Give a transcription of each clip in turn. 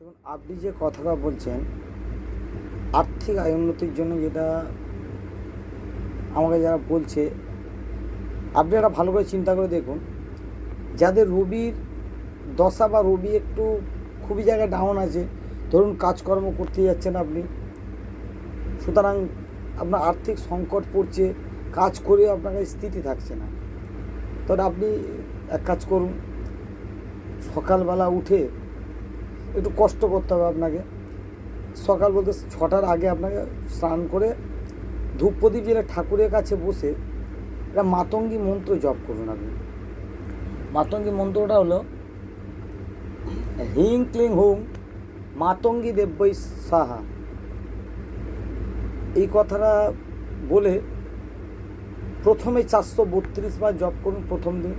দেখুন, আপনি যে কথাটা বলছেন, আর্থিক আয় উন্নতির জন্য যেটা আমাকে যারা বলছে, আপনি একটা ভালো করে চিন্তা করে দেখুন, যাদের রবির দশা বা রবি একটু খুবই জায়গায় ডাউন আছে, ধরুন কাজকর্ম করতে যাচ্ছেন আপনি, সুতরাং আপনার আর্থিক সংকট পড়ছে, কাজ করে আপনার স্থিতি থাকছে না। তবে আপনি এক কাজ করুন, সকালবেলা উঠে একটু কষ্ট করতে হবে আপনাকে। সকাল বলতে ছটার আগে আপনাকে স্নান করে ধূপ প্রদীপ জেলে ঠাকুরের কাছে বসে একটা মাতঙ্গী মন্ত্র জপ করুন আপনি। মাতঙ্গী মন্ত্রটা হলো, হিং ক্লিং হুং মাতঙ্গী দেব্যই সাহা এই কথাটা বলে প্রথমে চারশো বত্রিশ বার জপ করুন প্রথম দিন।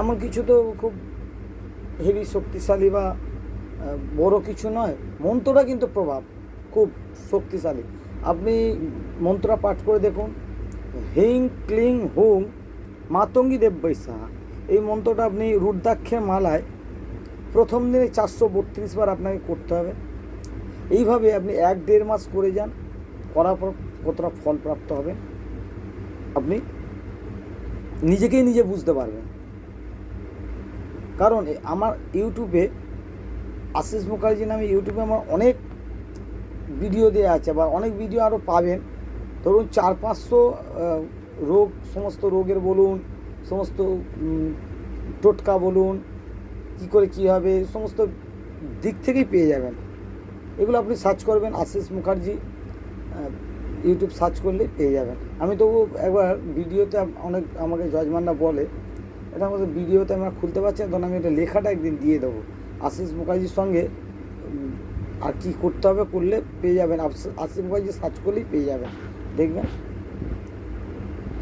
এমন কিছু তো খুব হেভি শক্তিশালী বা বড় কিছু নয়, মন্ত্রটা কিন্তু প্রভাব, খুব শক্তিশালী। আপনি মন্ত্রটা পাঠ করে দেখুন। হিং ক্লিং হুং মাতঙ্গী সাহা এই মন্ত্রটা আপনি রুদ্রাক্ষের মালায় প্রথম দিনে চারশো বত্রিশ বার আপনাকে করতে হবে। এইভাবে আপনি এক দেড় মাস করে যান, করার পর কতটা ফল প্রাপ্ত হবে, আপনি নিজেকেই নিজে বুঝতে পারবেন। কারণ আমার ইউটিউবে আশিস মুখার্জি নামে ইউটিউবে আমার অনেক ভিডিও দেওয়া আছে বা অনেক ভিডিও আরও পাবেন। ধরুন চার পাঁচশো রোগ, সমস্ত রোগের বলুন, সমস্ত টোটকা বলুন, কি করে কী হবে, সমস্ত দিক থেকেই পেয়ে যাবেন। এগুলো আপনি সার্চ করবেন, আশিস মুখার্জি ইউটিউব সার্চ করলে পেয়ে যাবেন। আমি তবু একবার ভিডিওতে অনেক আমাকে জজমানরা বলে, এটা আমাদের ভিডিওতে আমরা খুলতে পারছি না, তখন আমি এটা লেখাটা একদিন দিয়ে দেবো। আশিস মুখার্জির সঙ্গে আর কি করতে হবে, করলে পেয়ে যাবেন। আশিস- মুখার্জি সার্চ করলেই পেয়ে যাবেন। দেখবেন?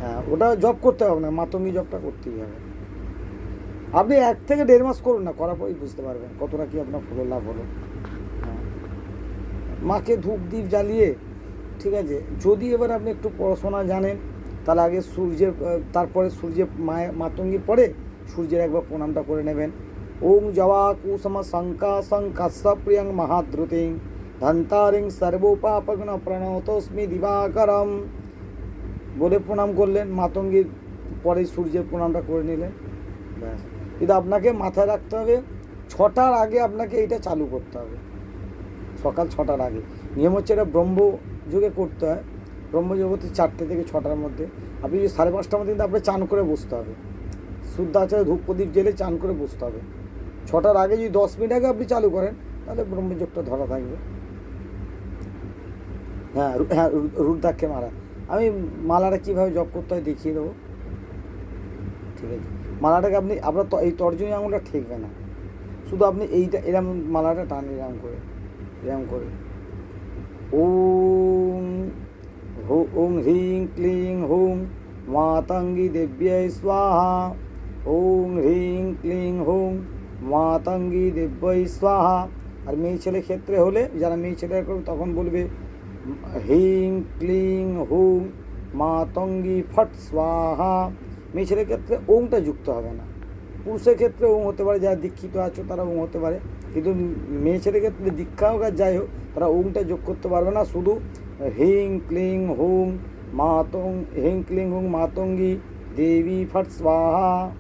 হ্যাঁ ওটা জব করতে হবে না, মাতঙ্গি জবটা করতেই হবে। আপনি এক থেকে দেড় মাস করুন না, করার পরেই বুঝতে পারবেন কতটা কি আপনার ফলো লাভ হলো। হ্যাঁ। মাকে ধূপ দ্বীপ জ্বালিয়ে, ঠিক আছে, যদি এবার আপনি একটু পড়াশোনা জানেন, তাহলে আগে সূর্যের তারপরে সূর্যের মায়ের মাতঙ্গি পরে সূর্যের একবার প্রণামটা করে নেবেন। ওম জবা কুসুম শঙ্কা শঙ্কাশ্য প্রিয়ং মহাদ্রুতিং ধন্তারিং সর্বোপাপগ্ন প্রণতস্মি দিবাকরম বলে প্রণাম করলেন মাতঙ্গির পরে সূর্যের প্রণামটা করে নিলেন। ব্যাস। কিন্তু আপনাকে মাথায় রাখতে হবে, ছটার আগে আপনাকে এইটা চালু করতে হবে। সকাল ছটার আগে। নিয়ম হচ্ছে এটা ব্রহ্ম যুগে করতে হয়। ব্রহ্মজগতে চারটে থেকে ছটার মধ্যে। আপনি যদি সাড়ে পাঁচটার মধ্যে কিন্তু আপনার চান করে বসতে হবে। শুদ্ধ আচারে ধূপ প্রদীপ জেলে চান করে বসতে হবে। ছটার আগে যদি দশ মিনিট আগে আপনি চালু করেন, তাহলে ব্রহ্মযোগটা ধরা থাকবে। হ্যাঁ হ্যাঁ রুদ্রাক্ষে মারা। আমি মালাটা কীভাবে জপ করতে হয় দেখিয়ে দেবো। ঠিক আছে। মালাটাকে আপনি, আপনার এই তর্জনী আঙুলটা ঠেকবে না। শুধু আপনি এইটা, এরম মালাটা টান এরম করে এরম করে। ওম, হো, ওম হ্রিং ক্লিং, হুম মাতাঙ্গি দেব্যায় স্বাহা। ওম হ্রিং ক্লিং, হুম মাতঙ্গি দেব্যায় স্বাহা। আর মেয়ে ছেলে ক্ষেত্রে হলে যারা মেয়ে ছেলে করবে তখন বলবে, হিং, ক্লিং, হুং, মাতঙ্গি, ফট, স্বাহা। মেয়ে ছেলের ক্ষেত্রে ওংটা যুক্ত হবে না। পুরুষের ক্ষেত্রে ওং হতে পারে, যারা দীক্ষিত আছো তারা ওং হতে পারে। কিন্তু মেয়ে ছেলের ক্ষেত্রে দীক্ষা হোক আর যাই হোক, তারা ওংটা যোগ করতে পারবে না। শুধু হিং, ক্লিং, হুং, মাতং, হিং, ক্লিং, হুং, মাতঙ্গি, দেবী, ফট, স্বাহা।